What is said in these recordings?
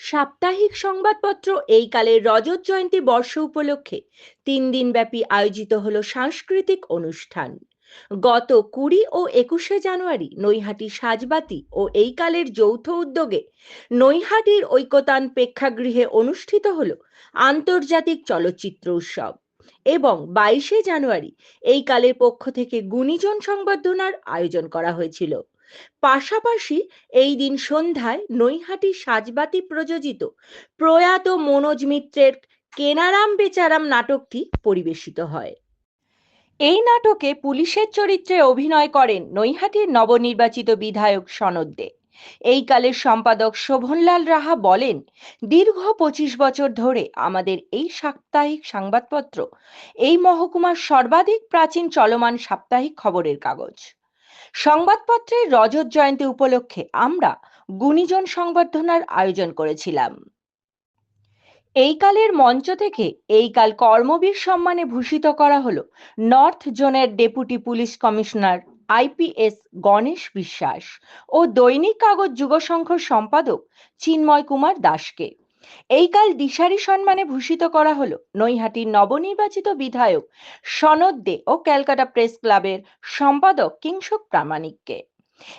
সাপ্তাহিক সংবাদপত্র এই কালের রজত জয়ন্তী বর্ষ উপলক্ষে তিন দিনব্যাপী আয়োজিত হলো সাংস্কৃতিক অনুষ্ঠান। গত কুড়ি ও একুশে জানুয়ারি নৈহাটি সাজবাতি ও এই কালের যৌথ উদ্যোগে নৈহাটির ঐকতান প্রেক্ষাগৃহে অনুষ্ঠিত হলো আন্তর্জাতিক চলচ্চিত্র উৎসব এবং বাইশে জানুয়ারি এই কালের পক্ষ থেকে গুণীজন সংবর্ধনার আয়োজন করা হয়েছিল। পাশাপাশি এই দিন সন্ধ্যায় নৈহাটি সাজবাতি প্রযোজিত প্রয়াত মনোজ মিত্রের কেনারাম বেচারাম নাটকটি পরিবেশিত হয়। এই নাটকে পুলিশের চরিত্রে অভিনয় করেন নৈহাটির নবনির্বাচিত বিধায়ক সনদ দে। এই কালের সম্পাদক শোভনলাল রাহা বলেন, দীর্ঘ পঁচিশ বছর ধরে আমাদের এই সাপ্তাহিক সংবাদপত্র, এই মহকুমার সর্বাধিক প্রাচীন চলমান সাপ্তাহিক খবরের কাগজ। সংবাদপত্রের রজত জয়ন্তী উপলক্ষে আমরা গুণীজন সংবর্ধনার আয়োজন করেছিলাম। এই কালের মঞ্চ থেকে এই কাল কর্মবীর সম্মানে ভূষিত করা হলো নর্থ জোনের deputy police commissioner IPS Ganesh Biswas ও দৈনিক কাগজ যুগসংঘর সম্পাদক চিন্ময় কুমার দাসকে। এই কাল দিশারি সম্মানে ভূষিত করা হলো নৈহাটির নবনির্বাচিত বিধায়ক সনদ দে ও ক্যালকাটা প্রেস ক্লাবের সম্পাদক কিংসুক প্রামাণিককে।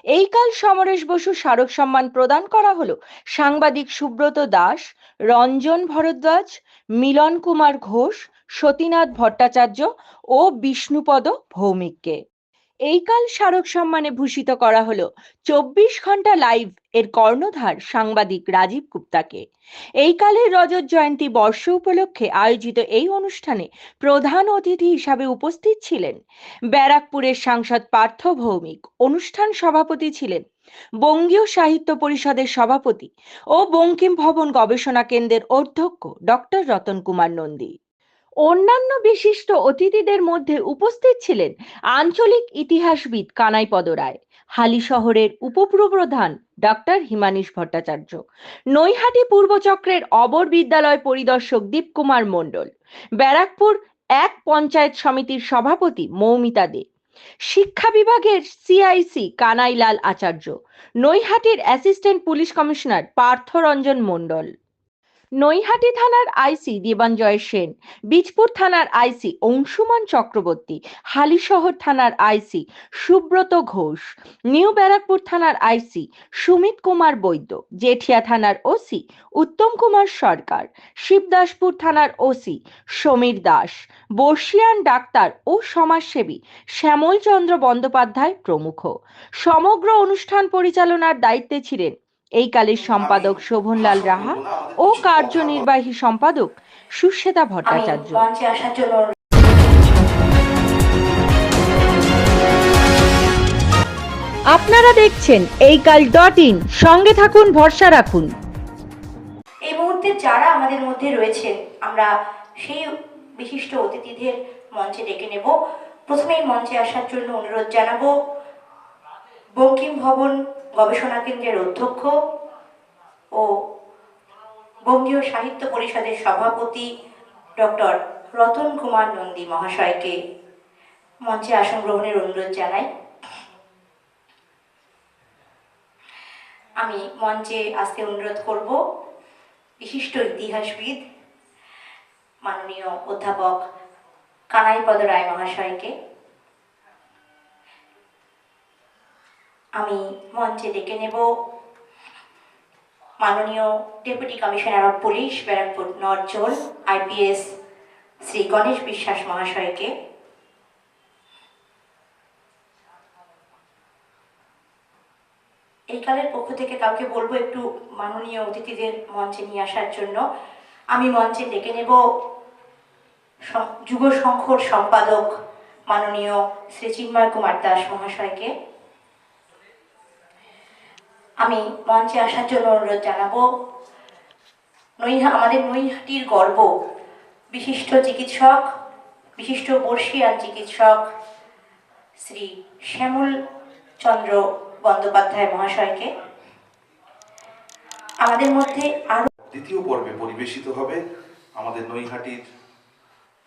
এই কাল সমরেশ বসু স্মারক সম্মান প্রদান করা হলো সাংবাদিক সুব্রত দাস, রঞ্জন ভরদ্বাজ, মিলন কুমার ঘোষ, সতীনাথ ভট্টাচার্য ও বিষ্ণুপদ ভৌমিককে। এই কাল স্মারক সম্মানে ভূষিত করা হলো চব্বিশ ঘণ্টা লাইভ এর কর্ণধার সাংবাদিক রাজীব গুপ্তাকে। এই কালের রজত জয়ন্তী বর্ষ উপলক্ষে আয়োজিত এই অনুষ্ঠানে প্রধান অতিথি হিসাবে উপস্থিত ছিলেন ব্যারাকপুরের সাংসদ পার্থ ভৌমিক, অনুষ্ঠান সভাপতি ছিলেন বঙ্গীয় সাহিত্য পরিষদের সভাপতি ও বঙ্কিম ভবন গবেষণা কেন্দ্রের অধ্যক্ষ ডক্টর রতন কুমার নন্দী। অন্যান্য বিশিষ্ট অতিথিদের মধ্যে উপস্থিত ছিলেন আঞ্চলিক ইতিহাসবিদ কানাইপদ রায় হালি শহরের উপপ্রধান ডক্টর হিমানীশ ভট্টাচার্য, নৈহাটি পূর্বচক্রের অবর বিদ্যালয় পরিদর্শক দীপকুমার মণ্ডল, ব্যারাকপুর এক পঞ্চায়েত সমিতির সভাপতি মৌমিতা দে, শিক্ষা বিভাগের CIC Kanailal Acharya, নৈহাটির assistant police commissioner Partharanjan Mondal. Naihati থানার আইসি দেবাঞ্জয় সেন, বীজপুর থানার আইসি অংশুমান চক্রবর্তী, হালিশহর থানার আইসি সুব্রত ঘোষ, নিউ ব্যারাকপুর থানার আইসি সুমিত কুমার বৈদ্য, জেঠিয়া থানার ওসি উত্তম কুমার সরকার, শিবদাসপুর থানার ওসি সমীর দাস, বর্ষিয়ান ডাক্তার ও সমাজসেবী শ্যামল চন্দ্র বন্দ্যোপাধ্যায় প্রমুখ। সমগ্র অনুষ্ঠান পরিচালনার দায়িত্বে ছিলেন এই কালের সম্পাদক শোভনলাল রাহা ও কার্যনির্বাহী সম্পাদক সুশ্বেতা ভট্টাচার্য। আপনারা দেখছেন এই কাল ডট ইন। সঙ্গে থাকুন, ভরসা রাখুন। এই মুহূর্তে যারা আমাদের মধ্যে রয়েছেন, আমরা সেই বিশিষ্ট অতিথিদের মঞ্চে ডেকে নেব। প্রথমেই মঞ্চে আসার জন্য অনুরোধ জানাব বঙ্কিম ভবন গবেষণা কেন্দ্রের অধ্যক্ষ ও বঙ্গীয় সাহিত্য পরিষদের সভাপতি ডক্টর রতন কুমার নন্দী মহাশয়কে মঞ্চে আসন গ্রহণের অনুরোধ জানাই। আমি মঞ্চে আসতে অনুরোধ করব বিশিষ্ট ইতিহাসবিদ, মাননীয় অধ্যাপক কানাইপদ রায় মহাশয়কে আমি মঞ্চে ডেকে নেব। মাননীয় deputy commissioner of police, Barrackpore north zone IPS Shri Ganesh Biswas মহাশয়কে। এই কালের পক্ষ থেকে কাউকে বলব একটু মাননীয় অতিথিদের মঞ্চে নিয়ে আসার জন্য। আমি মঞ্চে ডেকে নেব যুব সংঘর সম্পাদক মাননীয় শ্রী চিন্ময় কুমার দাস মহাশয়কে। আমি মঞ্চে আসার জন্য অনুরোধ জানাব। নৈহা, আমাদের নৈহাটির গর্ব। বিশিষ্ট চিকিৎসক, বিশিষ্ট বর্ষিয়ান চিকিৎসক শ্রী শ্যামল চন্দ্র বন্দ্যোপাধ্যায় মহাশয়কে। আমাদের মধ্যে আরও দ্বিতীয় পর্বে পরিবেশিত হবে আমাদের নৈহাটির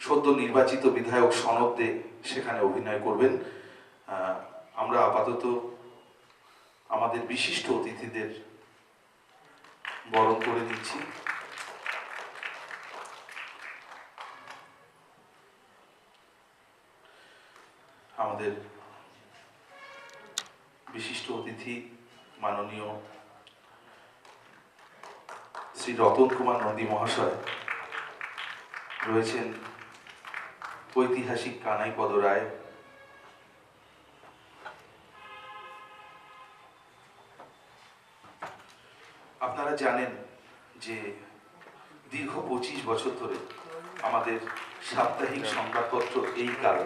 সদ্য নির্বাচিত বিধায়ক সনদ সেখানে অভিনয় করবেন। আমরা আপাতত আমাদের বিশিষ্ট অতিথিদের বরণ করে দিচ্ছি। আমাদের বিশিষ্ট অতিথি মাননীয় শ্রী রতন কুমার নন্দী মহাশয় রয়েছেন ঐতিহাসিক কানাই পদ রায়। আপনারা জানেন যে দীর্ঘ পঁচিশ বছর ধরে আমাদের সাপ্তাহিক সংবাদপত্র এই কাল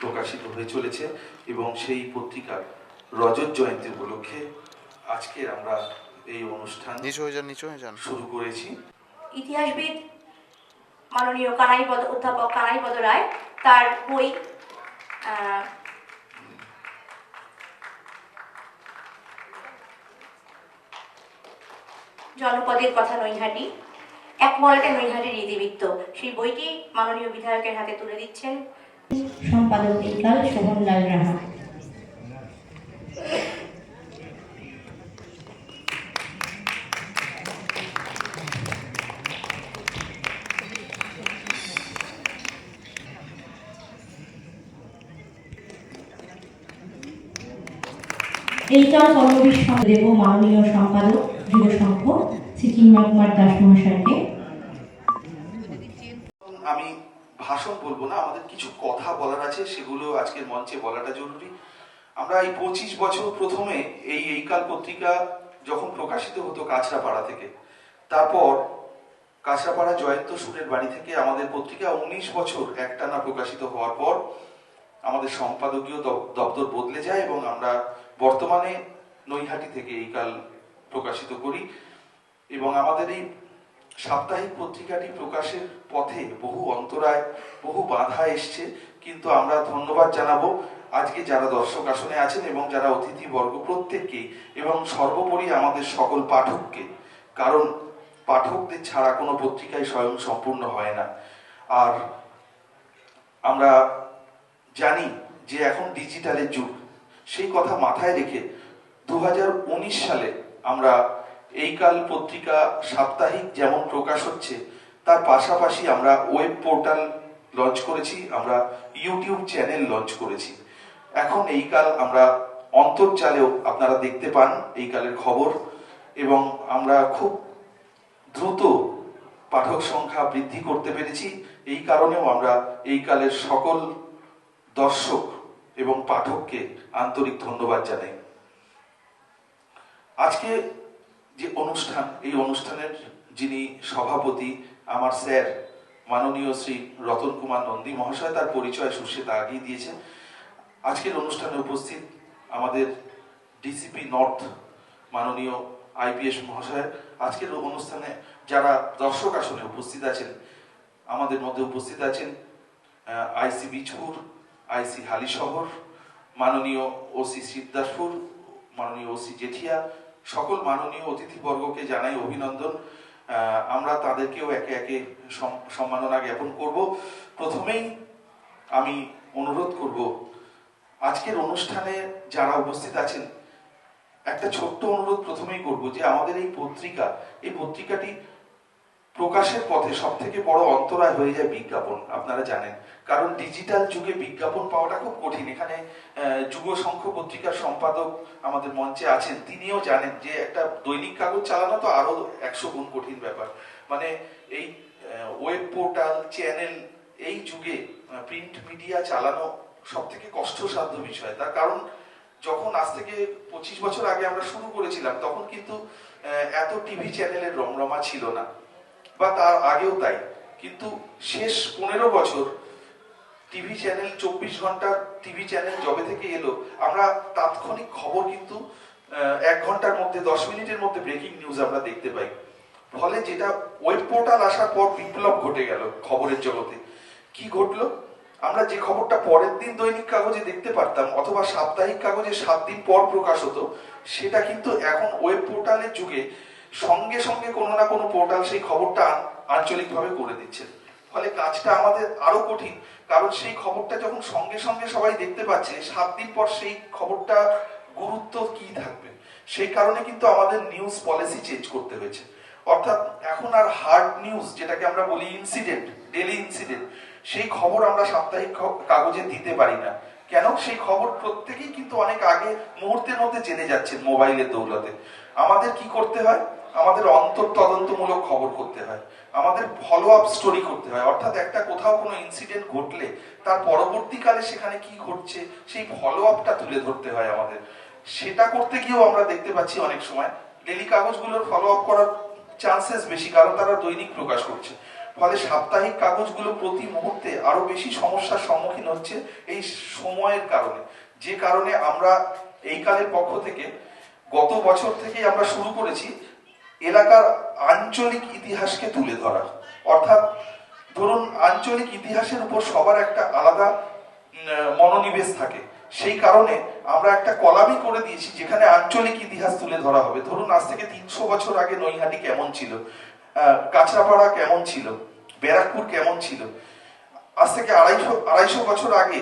প্রকাশিত হয়ে চলেছে এবং সেই পত্রিকার রজত জয়ন্তী উপলক্ষে আজকে আমরা এই অনুষ্ঠান শুরু করেছি। ইতিহাসবিদ মাননীয় কানাইপদ অধ্যাপক কানাইপদ রায় তার বই জনপদের কথা নৈহাটি। এক মরাটে নৈহাটির ইতিবৃত্ত সেই বইটি মাননীয় বিধায়কের হাতে তুলে দিচ্ছেন। সম্পাদক ইকাল শোভনলাল রাহা। এইটাও কর্মবিশ্ব দেব মাননীয় সম্পাদক। যুব সংঘ শ্রী কুমার দাস মহাশয়কে। আমি ভাষণ বলব না, আমাদের কিছু কথা বলার আছে, সেগুলো আজকের মঞ্চে বলাটা জরুরি। আমরা এই পঁচিশ বছর প্রথমে এই এইকাল পত্রিকা যখন প্রকাশিত হতো কাছড়াপাড়া থেকে, তারপর কাছড়াপাড়া জয়ন্ত সুরের বাড়ি থেকে আমাদের পত্রিকা উনিশ বছর একটানা প্রকাশিত হওয়ার পর আমাদের সম্পাদকীয় দপ- দপ্তর বদলে যায় এবং আমরা বর্তমানে নৈহাটি থেকে এইকাল প্রকাশিত করি এবং আমাদের এই সাপ্তাহিক পত্রিকাটি প্রকাশের পথে বহু অন্তরায়, বহু বাধা এসছে, কিন্তু আমরা ধন্যবাদ জানাব আজকে যারা দর্শক আসনে আছেন এবং যারা অতিথি বর্গ প্রত্যেককে এবং সর্বোপরি আমাদের সকল পাঠককে, কারণ পাঠকদের ছাড়া কোনো পত্রিকায় স্বয়ং সম্পূর্ণ হয় না। আর আমরা জানি যে এখন ডিজিটালের যুগ, সেই কথা মাথায় রেখে দু হাজার উনিশ সালে আমরা এই কাল পত্রিকা সাপ্তাহিক যেমন প্রকাশ হচ্ছে, তার পাশাপাশি আমরা ওয়েব পোর্টাল লঞ্চ করেছি, আমরা ইউটিউব চ্যানেল লঞ্চ করেছি। এখন এই কাল আমরা অন্তর্জালেও আপনারা দেখতে পান এই কালের খবর এবং আমরা খুব দ্রুত পাঠক সংখ্যা বৃদ্ধি করতে পেরেছি। এই কারণেও আমরা এই কালের সকল দর্শক এবং পাঠককে আন্তরিক ধন্যবাদ জানাই। আজকে যে অনুষ্ঠান, এই অনুষ্ঠানের যিনি সভাপতি, আমার স্যার মাননীয় শ্রী রতন কুমার নন্দী মহাশয়, তার পরিচয় সুশ্বেতা আগেই দিয়েছেন। আজকের অনুষ্ঠানে উপস্থিত আমাদের ডিসিপি নর্থ মাননীয় আইপিএস মহাশয়, আজকের অনুষ্ঠানে যারা দর্শক আসনে উপস্থিত আছেন, আমাদের মধ্যে উপস্থিত আছেন আইসি বীজপুর আইসি হালিশহর, মাননীয় ওসি শিবদাসপুর মাননীয় ওসি জেঠিয়া সকল মাননীয় অতিথিবর্গকে জানাই অভিনন্দন। আমরা তাদেরকেও একে একে সম- সম্মাননা জ্ঞাপন করব। প্রথমেই আমি অনুরোধ করব, আজকের অনুষ্ঠানে যারা উপস্থিত আছেন, একটা ছোট্ট অনুরোধ প্রথমেই করব যে আমাদের এই পত্রিকা, এই পত্রিকাটি প্রকাশের পথে সব থেকে বড় অন্তরায় হয়ে যায় বিজ্ঞাপন, আপনারা জানেন। কারণ ডিজিটাল যুগে বিজ্ঞাপন পাওয়াটা খুব কঠিন। এখানে যুব সংখ্য পত্রিকার সম্পাদক আমাদের মঞ্চে আছেন। তিনিও জানেন যে একটা দৈনিক কাগজ চালানো তো আরও একশো গুণ কঠিন ব্যাপার। মানে এই ওয়েব পোর্টাল চ্যানেল এই যুগে প্রিন্ট মিডিয়া চালানো সব থেকে কষ্টসাধ্য বিষয়। তার কারণ, যখন আজ থেকে পঁচিশ বছর আগে আমরা শুরু করেছিলাম, তখন কিন্তু এত টিভি চ্যানেলের রমরমা ছিল না। বা তার আগেও তাই। কিন্তু শেষ পনেরো বছর টিভি চ্যানেল, চব্বিশ ঘণ্টার টিভি চ্যানেল জবে থেকে এলো। আমরা তাৎক্ষণিক খবর কিন্তু এক ঘণ্টার মধ্যে, দশ মিনিটের মধ্যে ব্রেকিং নিউজ আমরা দেখতে পাই। ফলে যেটা ওয়েব পোর্টাল আসার পর বিপ্লব ঘটে গেল খবরের জগতে। কি ঘটলো? আমরা যে খবরটা পরের দিন দৈনিক কাগজে দেখতে পারতাম, অথবা সাপ্তাহিক কাগজে সাত দিন পর প্রকাশ হতো, সেটা কিন্তু এখন ওয়েব পোর্টালের যুগে সঙ্গে সঙ্গে কোনো না কোনো পোর্টাল সেই খবরটা আঞ্চলিকভাবে করে দিচ্ছে। ফলে কাজটা আমাদের আরও কঠিন, কারণ সেই খবরটা যখন সঙ্গে সঙ্গে সবাই দেখতে পাচ্ছে, সাত দিন পর সেই খবরটা গুরুত্ব কি থাকবে? সেই কারণে কিন্তু আমাদের নিউজ পলিসি চেঞ্জ করতে হয়েছে। অর্থাৎ এখন আর হার্ড নিউজ যেটাকে আমরা বলি ইনসিডেন্ট ডেলি ইনসিডেন্ট সেই খবর আমরা সাপ্তাহিক কাগজে দিতে পারি না। কেন? সেই খবর প্রত্যেকেই কিন্তু অনেক আগে মুহূর্তের মধ্যে জেনে যাচ্ছেন মোবাইলের দৌলতে। আমাদের কি করতে হয়? আমাদের অন্তর তদন্তমূলক খবর করতে হয়, আমাদের ফলো আপ স্টোরি করতে হয়। অর্থাৎ একটা কোথাও কোনো ইনসিডেন্ট ঘটলে, তার পরবর্তীকালে সেখানে কি ঘটছে, সেই ফলো আপটা তুলে ধরতে হয় আমাদের। সেটা করতে গিয়েও আমরা দেখতে পাচ্ছি অনেক সময় ডেলি কাগজগুলোর ফলো আপ করার চান্সেস বেশি, কারণ তারা দৈনিক প্রকাশ করছে। ফলে সাপ্তাহিক কাগজগুলো প্রতি মুহূর্তে আরও বেশি সমস্যার সম্মুখীন হচ্ছে এই সময়ের কারণে। যে কারণে আমরা এই কালের পক্ষ থেকে গত বছর থেকে আমরা শুরু করেছি এলাকার আঞ্চলিক ইতিহাসকে তুলে ধরা। অর্থাৎ ধরুন, আঞ্চলিক ইতিহাসের উপর সবার একটা আলাদা মনোনিবেশ থাকে। সেই কারণে আমরা একটা কলামই করে দিয়েছি যেখানে আঞ্চলিক ইতিহাস তুলে ধরা হবে। ধরুন, আজ থেকে তিনশো বছর আগে নৈহাটি কেমন ছিল? কাঁচরাপাড়া কেমন ছিল? ব্যারাকপুর কেমন ছিল? আজ থেকে আড়াইশো আড়াইশো বছর আগে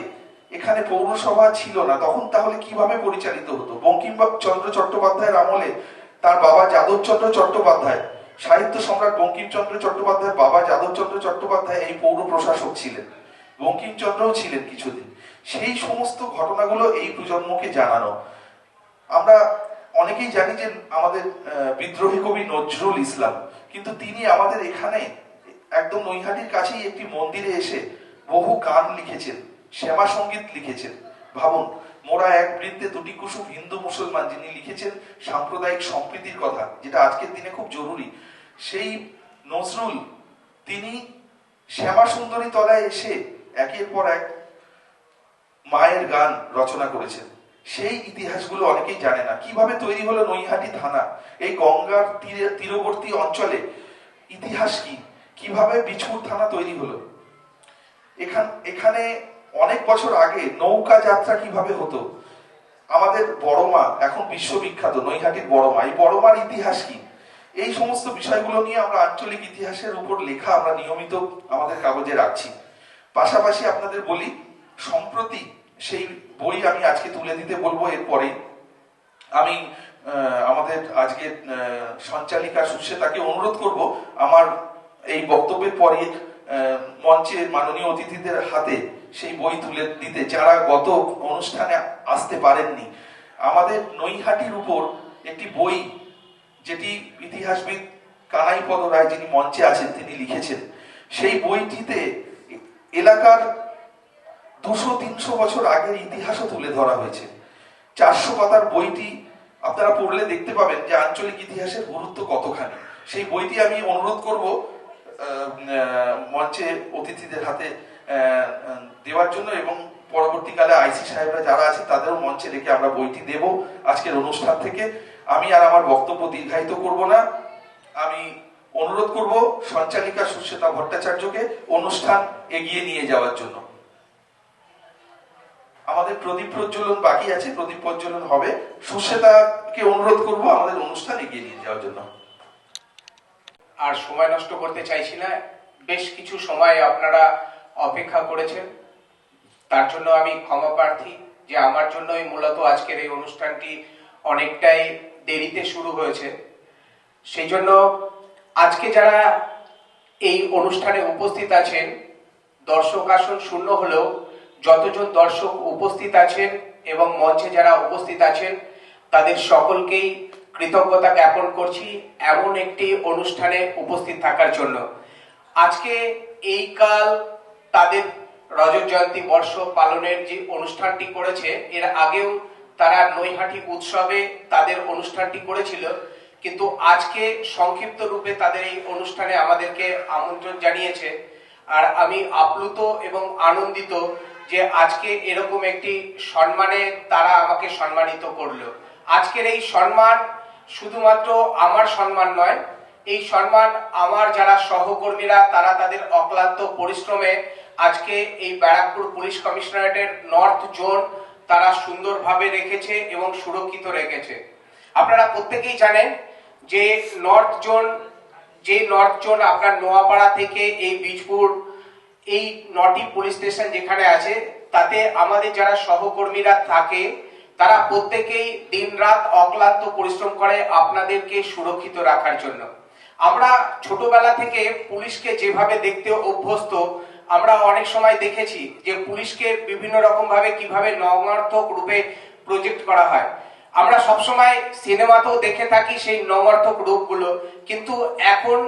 এখানে পৌরসভা ছিল না, তখন তাহলে কীভাবে পরিচালিত হতো? বঙ্কিম চন্দ্র চট্টোপাধ্যায়ের আমলে তার বাবা যাদবচন্দ্র চট্টোপাধ্যায়। সাহিত্য সম্রাট বঙ্কিমচন্দ্র চট্টোপাধ্যায়ের বাবা যাদবচন্দ্র চট্টোপাধ্যায় এই পৌর প্রশাসক ছিলেন। বঙ্কিমচন্দ্রও ছিলেন কিছুদিন। সেই সমস্ত ঘটনাগুলো এই প্রজন্মকে জানানো। আমরা অনেকেই জানি যে আমাদের বিদ্রোহী কবি নজরুল ইসলাম, কিন্তু তিনি আমাদের এখানে একদম নৈহাটির কাছেই একটি মন্দিরে এসে বহু গান লিখেছেন শ্যামা সংগীত লিখেছেন। ভাবুন মোরা এক বৃত্তে দুটি কুসুম হিন্দু মুসলমান যিনি লিখেছেন সাম্প্রদায়িক সম্প্রীতির কথা, যেটা আজকের দিনে খুব জরুরি। সেই নজরুল, তিনি শ্যামা সুন্দরী তলায় এসে একের পর এক মায়ের গান রচনা করেছেন। সেই ইতিহাসগুলো অনেকেই জানে না। কীভাবে তৈরি হলো নৈহাটি থানা? এই গঙ্গার তীরে, তীরবর্তী অঞ্চলে ইতিহাস কি? কীভাবে বিছুর থানা তৈরি হলো? এখান, এখানে অনেক বছর আগে নৌকা যাত্রা কীভাবে হতো? আমাদের বড় মা এখন বিশ্ববিখ্যাত, নৈহাটির বড় মা এই বড় মার ইতিহাস কি? এই সমস্ত বিষয়গুলো নিয়ে আমরা আঞ্চলিক ইতিহাসের উপর লেখা আমরা নিয়মিত আমাদের কাগজে রাখছি। পাশাপাশি আপনাদের বলি, সম্প্রতি সেই বই আমি আজকে তুলে দিতে বলব এরপরে। আমি আমাদের আজকে সঞ্চালিকা সুশ্বেতাকে অনুরোধ করব আমার এই বক্তব্যের পরে মঞ্চের মাননীয় অতিথিদের হাতে সেই বই তুলে দিতে যারা গত অনুষ্ঠানে আসতে পারেননি। আমাদের নৈহাটির উপর একটি বই যেটি ইতিহাসবিদ কানাইপদ রায় যিনি মঞ্চে আছেন, তিনি লিখেছেন। সেই বইটিতে এলাকার দুশো, তিনশো বছর আগের ইতিহাসও তুলে ধরা হয়েছে। চারশো পাতার বইটি আপনারা পড়লে দেখতে পাবেন যে আঞ্চলিক ইতিহাসের গুরুত্ব কতখানি। সেই বইটি আমি অনুরোধ করব মঞ্চে অতিথিদের হাতে দেওয়ার জন্য এবং পরবর্তীকালে আইসি সাহেবরা যারা আছে তাদেরও মঞ্চে রেখে আমরা বইটি দেব আজকের অনুষ্ঠান থেকে। আমি আর আমার বক্তব্য দীর্ঘায়িত করব না। আমি অনুরোধ করব সঞ্চালিকা সুশ্বেতা ভট্টাচার্যকে অনুষ্ঠান এগিয়ে নিয়ে যাওয়ার জন্য। আমাদের প্রদীপ প্রজ্বলন বাকি আছে, প্রদীপ প্রজ্বলন হবে। সুশ্বেতাকে অনুরোধ করব আমাদের অনুষ্ঠান এগিয়ে নিয়ে যাওয়ার জন্য। আর সময় নষ্ট করতে চাইছি না। বেশ কিছু সময় আপনারা অপেক্ষা করেছেন। তার জন্য আমি ক্ষমা প্রার্থী যে আমার জন্যই মূলত আজকের এই অনুষ্ঠানটি অনেকটাই দেরিতে শুরু হয়েছে। সেই জন্য আজকে যারা এই অনুষ্ঠানে উপস্থিত আছেন, দর্শক আসন শূন্য হলেও যতজন দর্শক উপস্থিত আছেন এবং মঞ্চে যারা উপস্থিত আছেন, তাদের সকলকেই কৃতজ্ঞতা জ্ঞাপন করছি এমন একটি অনুষ্ঠানে উপস্থিত থাকার জন্য। আজকে এই কাল তাদের রজত জয়ন্তী বর্ষ পালনের যে অনুষ্ঠানটি করেছে, এর আগেও তারা নৈহাটি উৎসবে তাদের অনুষ্ঠানটি করেছিল, কিন্তু আজকে সংক্ষিপ্ত রূপে তাদের এই অনুষ্ঠানে আমাদেরকে আমন্ত্রণ জানিয়েছে। আর আমি আপ্লুত এবং আনন্দিত যে আজকে এরকম একটি সম্মানে তারা আমাকে সম্মানিত করল। আজকের এই সম্মান শুধুমাত্র আমার সম্মান নয়, এই সম্মান আমার যারা সহকর্মীরা, তারা তাদের অক্লান্ত পরিশ্রমে আজকে এই ব্যারাকপুর পুলিশ কমিশনারেটের নর্থ জোন তারা সুন্দরভাবে রেখেছে এবং সুরক্ষিত রেখেছে। আপনারা প্রত্যেকেই জানেন যে নর্থ জোন, যে নর্থ জোন আপনার নোয়াপাড়া থেকে এই বীজপুর, এই নটি পুলিশ স্টেশন যেখানে আছে, তাতে আমাদের যারা সহকর্মীরা থাকে তারা প্রত্যেকেই দিনরাত অক্লান্ত পরিশ্রম করে আপনাদেরকে সুরক্ষিত রাখার জন্য। আমরা ছোটবেলা থেকে পুলিশকে যেভাবে দেখতে অভ্যস্ত, আমরা অনেক সময় দেখেছি যে পুলিশকে বিভিন্ন রকম ভাবে কীভাবে নঙার্থক রূপে প্রজেক্ট করা হয়। আমরা সবসময় সিনেমাতেও দেখে থাকি সেই নঙার্থক রূপগুলো, কিন্তু এখন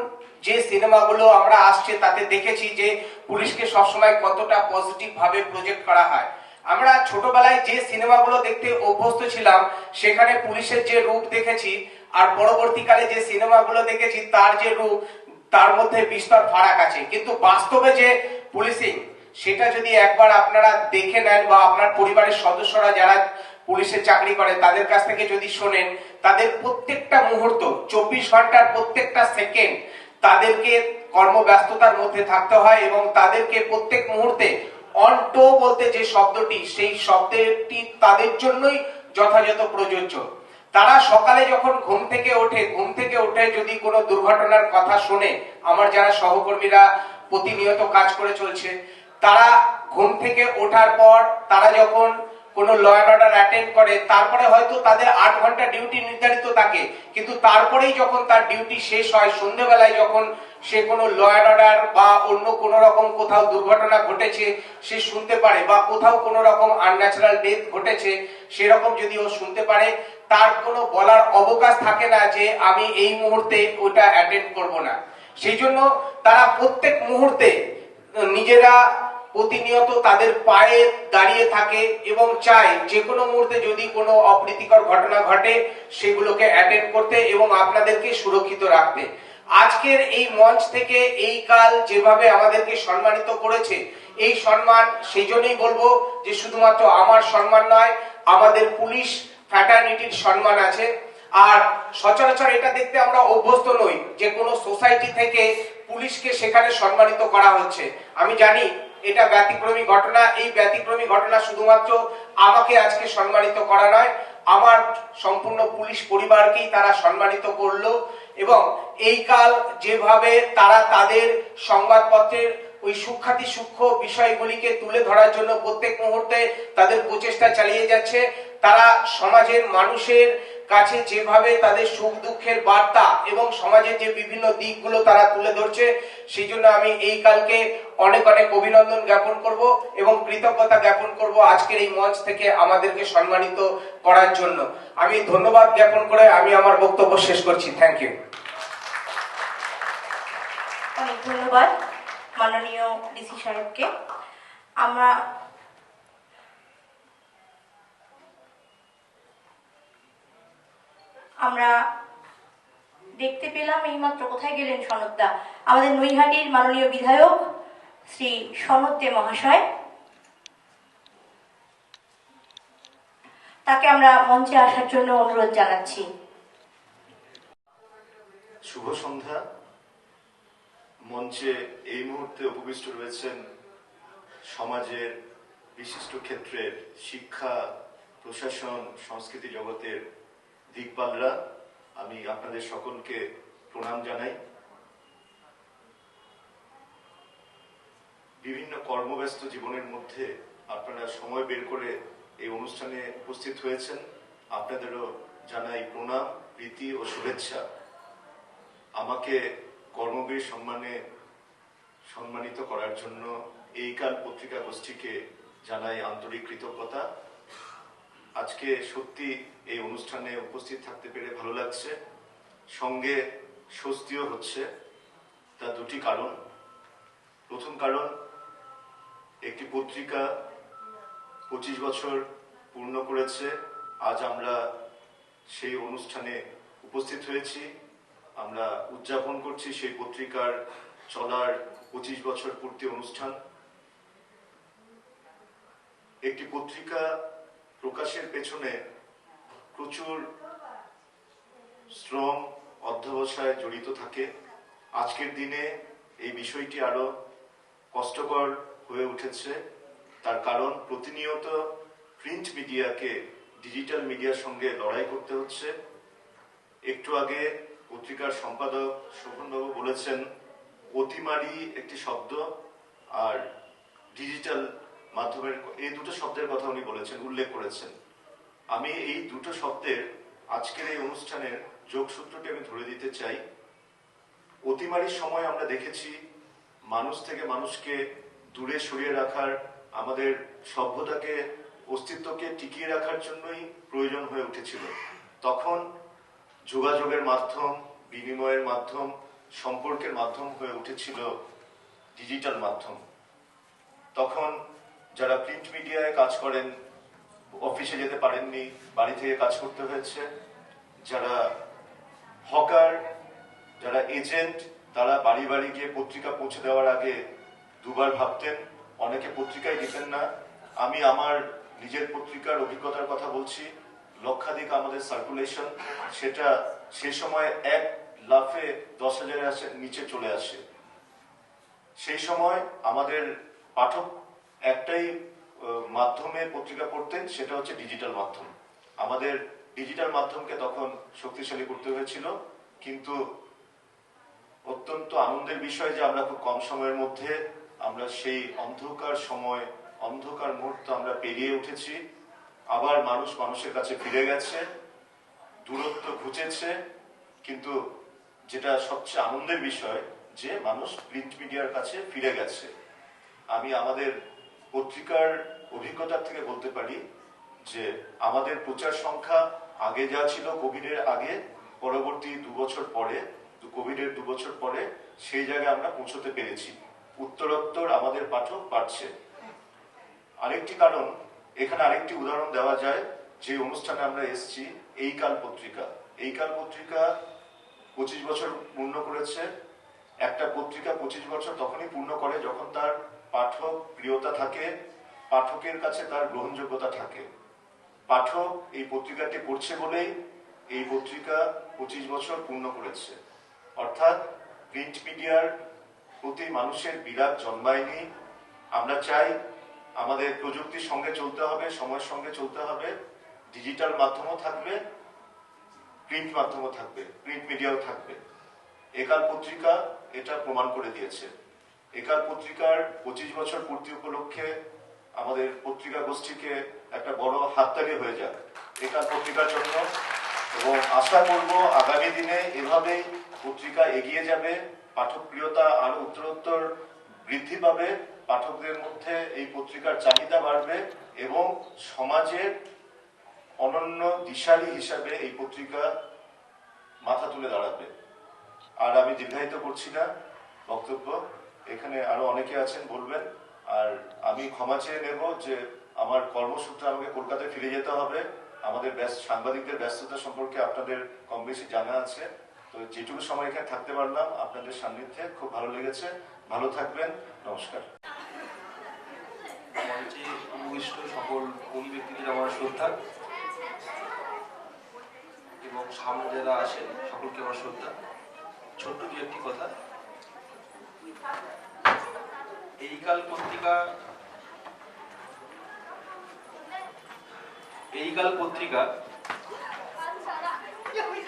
যে সিনেমাগুলো আমরা আসছে তাতে দেখেছি যে পুলিশকে সবসময় কতটা পজিটিভ ভাবে প্রজেক্ট করা হয়। আমরা ছোটবেলায় যে সিনেমাগুলো দেখতে অভ্যস্ত ছিলাম, সেখানে পুলিশের যে রূপ দেখেছি আর পরবর্তীকালে যে সিনেমাগুলো দেখেছি, তার যে রূপ, তার মধ্যে বিস্তর ফারাক আছে। কিন্তু বাস্তবে যে পুলিশিং, সেটা যদি একবার আপনারা দেখে নেন বা আপনার পরিবারের সদস্যরা যারা পুলিশের চাকরি করে, তাদের কাছ থেকে যদি শোনেন, তাদের প্রত্যেকটা মুহূর্ত, চব্বিশ ঘণ্টার প্রত্যেকটা সেকেন্ড, তাদেরকে কর্মব্যস্ততার মধ্যে থাকতে হয় এবং তাদেরকে প্রত্যেক মুহূর্তে অন্টো বলতে যে শব্দটি, সেই শব্দটি তাদের জন্যই যথাযথ প্রযোজ্য। তারা সকালে যখন ঘুম থেকে ওঠে, ঘুম থেকে উঠে যদি কোনো দুর্ঘটনার কথা শোনে, আমার যারা সহকর্মীরা প্রতিনিয়ত কাজ করে চলছে, তারা ঘুম থেকে ওঠার পর তারা যখন কোনো ল অ্যান্ড অর্ডার অ্যাটেন্ড করে, তারপরে হয়তো তাদের আট ঘণ্টা ডিউটি নির্ধারিত থাকে, কিন্তু তারপরেই যখন তার ডিউটি শেষ হয় সন্ধ্যেবেলায় যখন সে কোনো ল অ্যান্ড অর্ডার বা অন্য কোনো রকম কোথাও দুর্ঘটনা ঘটেছে, সে শুনতে পারে বা কোথাও কোনো রকম আনন্যাচারাল ডেথ ঘটেছে, সেরকম যদি ও শুনতে পারে, তার কোনো বলার অবকাশ থাকে না যে আমি এই মুহূর্তে ওটা অ্যাটেন্ড করব না। সেই জন্য তারা প্রত্যেক মুহূর্তে নিজেরা প্রতিনিয়ত তাদের পায়ে দাঁড়িয়ে থাকে এবং চায় যে কোনো মুহূর্তে যদি কোনো অপ্রীতিকর ঘটনা ঘটে, সেগুলোকে অ্যাটেন্ড করতে এবং আপনাদেরকে সুরক্ষিত রাখতে। আজকের এই মঞ্চ থেকে এই কাল যেভাবে আমাদেরকে সম্মানিত করেছে, এই সম্মান সেই জন্যই বলব যে শুধুমাত্র আমার সম্মান নয়, আমাদের পুলিশ ফ্যাটার্নিটির সম্মান আছে। আর সচরাচর এটা দেখতে আমরা অভ্যস্ত নই যে কোনো সোসাইটি থেকে পুলিশকে সেখানে সম্মানিত করা হচ্ছে। আমি জানি এটা ব্যতিক্রমী ঘটনা, এই ব্যতিক্রমী ঘটনা শুধুমাত্র আমাকে আজকে সম্মানিত করা নয়, আমার সম্পূর্ণ পুলিশ পরিবারকেই তারা সম্মানিত করল। এবং এই কাল যেভাবে তারা তাদের সংবাদপত্রের ওই সূক্ষাতি সূক্ষ্ম বিষয়গুলিকে তুলে ধরার জন্য প্রত্যেক মুহূর্তে তাদের প্রচেষ্টা চালিয়ে যাচ্ছে, তারা সমাজের মানুষের কাছে যেভাবে তাদের সুখ দুঃখের বার্তা এবং সমাজের যে বিভিন্ন দিকগুলো তারা তুলে ধরছে, সেই জন্য আমি এই কালকে অনেক অনেক অভিনন্দন জ্ঞাপন করব এবং কৃতজ্ঞতা জ্ঞাপন করব আজকের এই মঞ্চ থেকে আমাদেরকে সম্মানিত করার জন্য। আমি ধন্যবাদ জ্ঞাপন করে আমি আমার বক্তব্য শেষ করছি। থ্যাংক ইউ অনেক ধন্যবাদ মাননীয় ডিসি সাহেবকে। আমরা আমরা দেখতে পেলাম এইমাত্র কোথায় গেলেন সনদদা? আমাদের নৈহাটির মাননীয় বিধায়ক শ্রী সনদ দে মহাশয়। তাকে আমরা মঞ্চে আসার জন্য অনুরোধ জানাচ্ছি। শুভ সন্ধ্যা। মঞ্চে এই মুহূর্তে উপবিষ্ট রয়েছেন সমাজের বিশিষ্ট ক্ষেত্রের শিক্ষা, প্রশাসন, সংস্কৃতি জগতের দিকপালরা আমি আপনাদের সকলকে প্রণাম জানাই। বিভিন্ন কর্মব্যস্ত জীবনের মধ্যে আপনারা সময় বের করে এই অনুষ্ঠানে উপস্থিত হয়েছেন। আপনাদেরও জানাই প্রণাম, প্রীতি ও শুভেচ্ছা। আমাকে কর্মবীর সম্মানে সম্মানিত করার জন্য এই কাল পত্রিকা গোষ্ঠীকে জানাই আন্তরিক কৃতজ্ঞতা। আজকে সত্যি এই অনুষ্ঠানে উপস্থিত থাকতে পেরে ভালো লাগছে। সঙ্গে স্বস্তিও হচ্ছে। তার দুটি কারণ। প্রথম কারণ, একটি পত্রিকা পঁচিশ বছর পূর্ণ করেছে। আজ আমরা সেই অনুষ্ঠানে উপস্থিত হয়েছি। আমরা উদযাপন করছি সেই পত্রিকার চলার পঁচিশ বছর পূর্তি অনুষ্ঠান। একটি পত্রিকা প্রকাশের পেছনে প্রচুর শ্রম অধ্যবসায় জড়িত থাকে। আজকের দিনে এই বিষয়টি আরও কষ্টকর হয়ে উঠেছে। তার কারণ, প্রতিনিয়ত প্রিন্ট মিডিয়াকে ডিজিটাল মিডিয়ার সঙ্গে লড়াই করতে হচ্ছে। একটু আগে পত্রিকার সম্পাদক শোভনবাবু বলেছেন, অতিমারি একটি শব্দ আর ডিজিটাল মাধ্যমের এই দুটো শব্দের কথা উনি বলেছেন, উল্লেখ করেছেন। আমি এই দুটো শব্দের আজকের এই অনুষ্ঠানের যোগসূত্রটি আমি ধরে দিতে চাই। অতিমারির সময় আমরা দেখেছি মানুষ থেকে মানুষকে দূরে সরিয়ে রাখার, আমাদের সভ্যতাকে, অস্তিত্বকে টিকিয়ে রাখার জন্যই প্রয়োজন হয়ে উঠেছিল। তখন যোগাযোগের মাধ্যম, বিনিময়ের মাধ্যম, সম্পর্কের মাধ্যম হয়ে উঠেছিল ডিজিটাল মাধ্যম। তখন যারা প্রিন্ট মিডিয়ায় কাজ করেন অফিসে যেতে পারেননি, বাড়ি থেকে কাজ করতে হয়েছে, যারা হকার যারা এজেন্ট তারা বাড়ি বাড়ি গিয়ে পত্রিকা পৌঁছে দেওয়ার আগে দুবার ভাবতেন, অনেকে পত্রিকাই দিতেন না। আমি আমার নিজের পত্রিকার অভিজ্ঞতার কথা বলছি, লক্ষাধিক আমাদের সার্কুলেশন সেটা সে সময় এক লাফে দশ হাজারের নিচে চলে আসে। সেই সময় আমাদের পাঠক একটাই মাধ্যমে পত্রিকা পড়তেন, সেটা হচ্ছে ডিজিটাল মাধ্যম। আমাদের ডিজিটাল মাধ্যমকে তখন শক্তিশালী করতে হয়েছিল, কিন্তু অত্যন্ত আনন্দের বিষয় যে আমরা খুব কম সময়ের মধ্যে আমরা সেই অন্ধকার সময়, অন্ধকার মুহূর্ত আমরা পেরিয়ে উঠেছি। আবার মানুষ মানুষের কাছে ফিরে গেছে, দূরত্ব ঘুচেছে, কিন্তু যেটা সবচেয়ে আনন্দের বিষয় যে মানুষ প্রিন্ট মিডিয়ার কাছে ফিরে গেছে। আমি আমাদের পত্রিকার অভিজ্ঞতার থেকে বলতে পারি যে আমাদের প্রচার সংখ্যা আগে যা ছিল কোভিডের আগে, পরবর্তী দু বছর পরে কোভিডের দু বছর পরে সেই জায়গায় আমরা পৌঁছতে পেরেছি। উত্তরোত্তর আমাদের পাঠক বাড়ছে আরেকটি কারণ, এখানে আরেকটি উদাহরণ দেওয়া যায়, যে অনুষ্ঠানে আমরা এসেছি এই কাল পত্রিকা। এই কাল পত্রিকা পঁচিশ বছর পূর্ণ করেছে। একটা পত্রিকা পঁচিশ বছর তখনই পূর্ণ করে যখন তার পাঠক প্রিয়তা থাকে, পাঠকের কাছে তার গ্রহণযোগ্যতা থাকে। পাঠক এই পত্রিকাটি পড়ছে বলেই এই পত্রিকা পঁচিশ বছর পূর্ণ করেছে। অর্থাৎ প্রিন্ট মিডিয়ার প্রতি মানুষের বিরাট জন্মায়নি। আমরা চাই আমাদের প্রযুক্তির সঙ্গে চলতে হবে, সময়ের সঙ্গে চলতে হবে। ডিজিটাল মাধ্যমও থাকবে, প্রিন্ট মাধ্যমও থাকবে, প্রিন্ট মিডিয়াও থাকবে। একাল পত্রিকা এটা প্রমাণ করে দিয়েছে। একাল পত্রিকার পঁচিশ বছর পূর্তি উপলক্ষে আমাদের পত্রিকা গোষ্ঠীকে একটা বড় হাততালি হয়ে যাক। একাল পত্রিকার জন্য এবং আশা করব আগামী দিনে এভাবেই পত্রিকা এগিয়ে যাবে পাঠক প্রিয়তা আরও উত্তরোত্তর বৃদ্ধি পাবে, পাঠকদের মধ্যে এই পত্রিকার চাহিদা বাড়বে এবং সমাজের অনন্য দিশারি হিসাবে এই পত্রিকা মাথা তুলে দাঁড়াবে। আর আমি দীর্ঘায়িত করছি না, বক্তব্য এখানে আরও অনেকে আছেন, বলবেন। আর আমি ক্ষমা চেয়ে নেব যে আমার কর্মসূত্রে আমাকে কলকাতায় ফিরে যেতে হবে। আমাদের সাংবাদিকদের ব্যস্ততা সম্পর্কে আপনাদের কম বেশি জানা আছে। তো যেটুকু সময় এখানে থাকতে পারলাম, আপনাদের সান্নিধ্যে খুব ভালো লেগেছে। ভালো থাকবেন, নমস্কার। সকল গুণী ব্যক্তিদের আমার শ্রদ্ধা? এবং সামনে যারা আছেন, সকলকে আমার শ্রদ্ধা। ছোট্ট দু একটি কথা। এই পত্রিকা। এই পত্রিকা।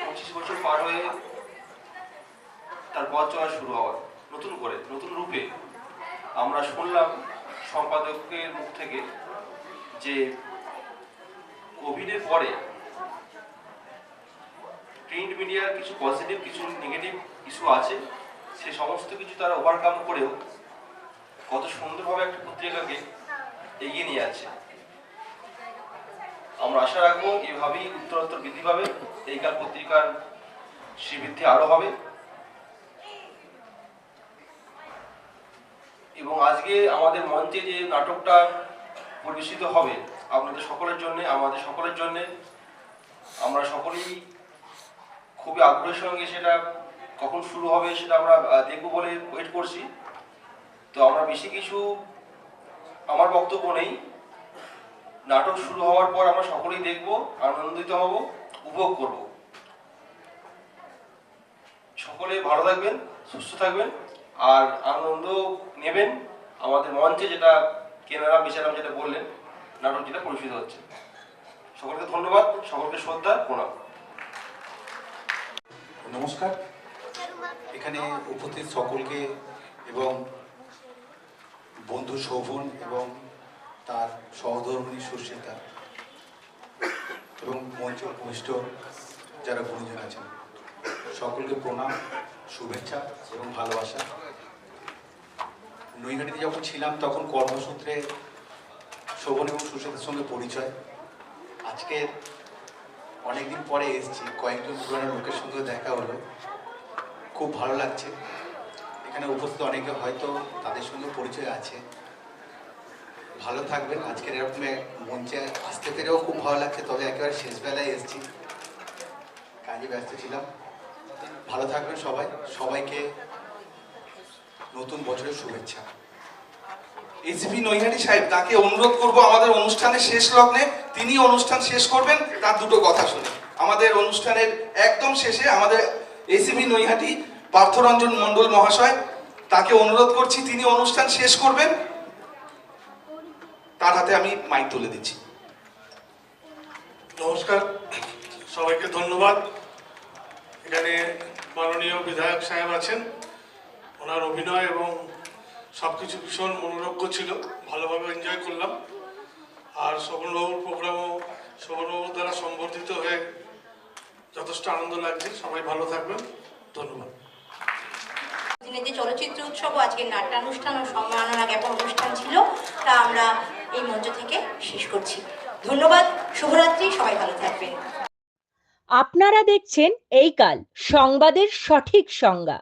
পঁচিশ বছর পার হয়ে তার পথ চলা শুরু হওয়ার নতুন করে, নতুন রূপে। আমরা শুনলাম সম্পাদকের মুখ থেকে যে কোভিডের পরে প্রিন্ট মিডিয়ার কিছু পজিটিভ কিছু নেগেটিভ ইস্যু আছে। সে সমস্ত কিছু তারা ওভারকাম করেও কত সুন্দরভাবে একটা পত্রিকাকে এগিয়ে নিয়ে যাচ্ছে। আমরা আশা রাখব এভাবেই উত্তরোত্তর বৃদ্ধি পাবে এই কাল পত্রিকার শ্রীবৃদ্ধি আরও হবে। এবং আজকে আমাদের মঞ্চে যে নাটকটা পরিবেশিত হবে, আপনাদের সকলের জন্য, আমাদের সকলের জন্য, আমরা সকলেই খুবই আগ্রহের সঙ্গে সেটা কখন শুরু হবে সেটা আমরা দেখব বলে ওয়েট করছি। তো আমরা বেশি কিছু আমার বক্তব্য নেই। নাটক শুরু হওয়ার পর আমরা সকলেই দেখব, আনন্দিত হব, উপভোগ করব। সকলে ভালো থাকবেন, সুস্থ থাকবেন, আর আনন্দ নেবেন আমাদের মঞ্চে যেটা কেনারাম বিচারাম যেটা বললেন, নাটক যেটা পরিচিত হচ্ছে। সকলকে ধন্যবাদ, সকলকে শ্রদ্ধা, প্রণাম। নমস্কার। এখানে উপস্থিত সকলকে এবং বন্ধু শোভন এবং তার সহধর্মিনী সুশ্রিতা এবং মঞ্চ উপবিষ্ট যারা গুরুজন আছেন, সকলকে প্রণাম, শুভেচ্ছা এবং ভালোবাসা। নৈহাটিতে যখন ছিলাম তখন কর্মসূত্রে শোভন এবং সুস্মিতার সঙ্গে পরিচয়। আজকে অনেকদিন পরে এসেছি, কয়েকজন পুরানো লোকের সঙ্গে দেখা হলো। খুব ভালো লাগছে। এখানে উপস্থিত অনেকে হয়তো তাদের সঙ্গে পরিচয় আছে। ভালো থাকবেন। আজকের এরকম মঞ্চে আসতে পেরেও খুব ভালো লাগছে। তবে একেবারে শেষ বেলায় এসেছি। কাজে ব্যস্ত ছিলাম। ভালো থাকবেন সবাই। সবাইকে নতুন বছরের শুভেচ্ছা। এসপি নৈহাটি সাহেব, তাকে অনুরোধ করব আমাদের অনুষ্ঠানের শেষ লগ্নে তিনি অনুষ্ঠান শেষ করবেন, তার দুটো কথা শুনে আমাদের অনুষ্ঠানের একদম শেষে আমাদের এসিপি নৈহাটি পার্থরঞ্জন মণ্ডল মহাশয়, তাকে অনুরোধ করছি তিনি অনুষ্ঠান শেষ করবেন। তার হাতে আমি মাইক তুলে দিচ্ছি। নমস্কার, সবাইকে ধন্যবাদ। এখানে মাননীয় বিধায়ক সাহেব আছেন। ওনার অভিনয় এবং সব কিছু ভীষণ মনোরজ্ঞ ছিল। ভালোভাবে এনজয় করলাম। আর শোভনবাবুর প্রোগ্রামও শোভনবাবুর দ্বারা সম্বর্ধিত হয়ে যথেষ্ট আনন্দ লাগছে। সবাই ভালো থাকবেন। ধন্যবাদ। দিনের যে চলচ্চিত্র উৎসব আজকে আজকের নাট্যানুষ্ঠান ও সম্মাননা জ্ঞাপন অনুষ্ঠান ছিল তা আমরা এই মঞ্চ থেকে শেষ করছি। ধন্যবাদ শুভরাত্রি সবাই ভালো থাকবেন। আপনারা দেখছেন এই কাল সংবাদের সঠিক সংজ্ঞা।